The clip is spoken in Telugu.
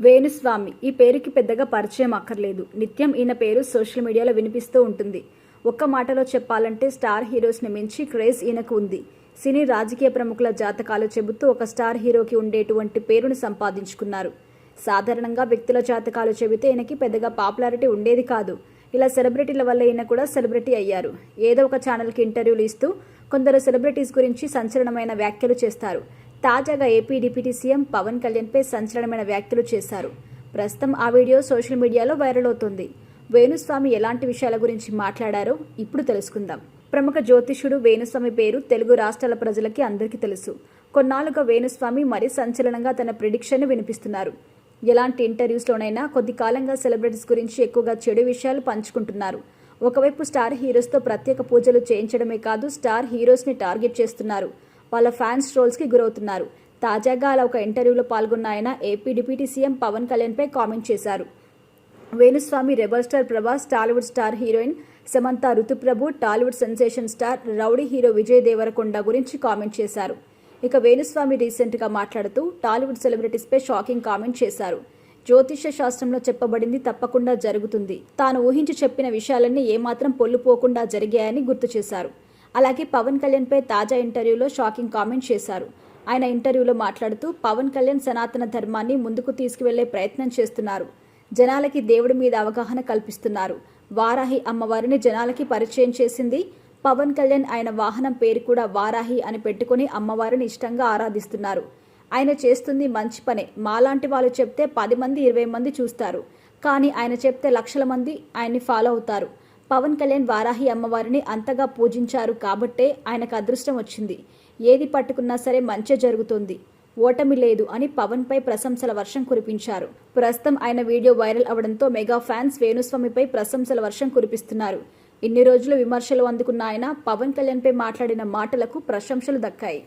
వేణుస్వామి ఈ పేరుకి పెద్దగా పరిచయం అక్కర్లేదు. నిత్యం ఈయన పేరు సోషల్ మీడియాలో వినిపిస్తూ ఉంటుంది. ఒక్క మాటలో చెప్పాలంటే స్టార్ హీరోస్ని మించి క్రేజ్ ఈయనకు ఉంది. సినీ రాజకీయ ప్రముఖుల జాతకాలు చెబుతూ ఒక స్టార్ హీరోకి ఉండేటువంటి పేరును సంపాదించుకున్నారు. సాధారణంగా వ్యక్తుల జాతకాలు చెబితే ఈయనకి పెద్దగా పాపులారిటీ ఉండేది కాదు. ఇలా సెలబ్రిటీల వల్ల ఈయన కూడా సెలబ్రిటీ అయ్యారు. ఏదో ఒక ఛానల్కి ఇంటర్వ్యూలు ఇస్తూ కొందరు సెలబ్రిటీస్ గురించి సంచలనమైన వ్యాఖ్యలు చేస్తారు. తాజాగా ఏపీ డిప్యూటీ సీఎం పవన్ కళ్యాణ్పై సంచలనమైన వ్యాఖ్యలు చేశారు. ప్రస్తుతం ఆ వీడియో సోషల్ మీడియాలో వైరల్ అవుతోంది. వేణుస్వామి ఎలాంటి విషయాల గురించి మాట్లాడారో ఇప్పుడు తెలుసుకుందాం. ప్రముఖ జ్యోతిష్యుడు వేణుస్వామి పేరు తెలుగు రాష్ట్రాల ప్రజలకి అందరికీ తెలుసు. కొన్నాళ్ళుగా వేణుస్వామి మరీ సంచలనంగా తన ప్రిడిక్షన్ వినిపిస్తున్నారు. ఎలాంటి ఇంటర్వ్యూస్లోనైనా కొద్ది కాలంగా సెలబ్రిటీస్ గురించి ఎక్కువగా చెడు విషయాలు పంచుకుంటున్నారు. ఒకవైపు స్టార్ హీరోస్తో ప్రత్యేక పూజలు చేయించడమే కాదు స్టార్ హీరోస్ని టార్గెట్ చేస్తున్నారు. వాళ్ళ ఫ్యాన్స్ ట్రోల్స్కి గురవుతున్నారు. తాజాగా అలా ఒక ఇంటర్వ్యూలో పాల్గొన్న ఆయన ఏపీ డిప్యూటీ సీఎం పవన్ కళ్యాణ్పై కామెంట్ చేశారు. Venuswamy rebel star Prabhas Tollywood star heroine Samantha Ruth Prabhu Tollywood sensation star rowdy hero Vijay Deverakonda గురించి కామెంట్ చేశారు. ఇక వేణుస్వామి రీసెంట్గా మాట్లాడుతూ టాలీవుడ్ సెలబ్రిటీస్పై షాకింగ్ కామెంట్ చేశారు. జ్యోతిష శాస్త్రంలో చెప్పబడింది తప్పకుండా జరుగుతుంది. తాను ఊహించి చెప్పిన విషయాలన్నీ ఏమాత్రం పొల్లుపోకుండా జరిగాయని గుర్తు చేశారు. అలాగే పవన్ కళ్యాణ్పై తాజా ఇంటర్వ్యూలో షాకింగ్ కామెంట్ చేశారు. ఆయన ఇంటర్వ్యూలో మాట్లాడుతూ పవన్ కళ్యాణ్ సనాతన ధర్మాన్ని ముందుకు తీసుకువెళ్ళే ప్రయత్నం చేస్తున్నారు. జనాలకి దేవుడి మీద అవగాహన కల్పిస్తున్నారు. వారాహి అమ్మవారిని జనాలకి పరిచయం చేసింది పవన్ కళ్యాణ్. ఆయన వాహనం పేరు కూడా వారాహి అని పెట్టుకుని అమ్మవారిని ఇష్టంగా ఆరాధిస్తున్నారు. ఆయన చేస్తుంది మంచి పనే. మాలాంటి వాళ్ళు చెప్తే పది మంది ఇరవై మంది చూస్తారు. కానీ ఆయన చెప్తే లక్షల మంది ఆయన్ని ఫాలో అవుతారు. పవన్ కళ్యాణ్ వారాహి అమ్మవారిని అంతగా పూజించారు కాబట్టే ఆయనకు అదృష్టం వచ్చింది. ఏది పట్టుకున్నా సరే మంచి జరుగుతుంది. ఓటమి లేదు అని పవన్పై ప్రశంసల వర్షం కురిపించారు. ప్రస్తుతం ఆయన వీడియో వైరల్ అవడంతో మెగా ఫ్యాన్స్ వేణుస్వామిపై ప్రశంసల వర్షం కురిపిస్తున్నారు. ఇన్ని రోజులు విమర్శలు అందుకున్న ఆయన పవన్ కళ్యాణ్పై మాట్లాడిన మాటలకు ప్రశంసలు దక్కాయి.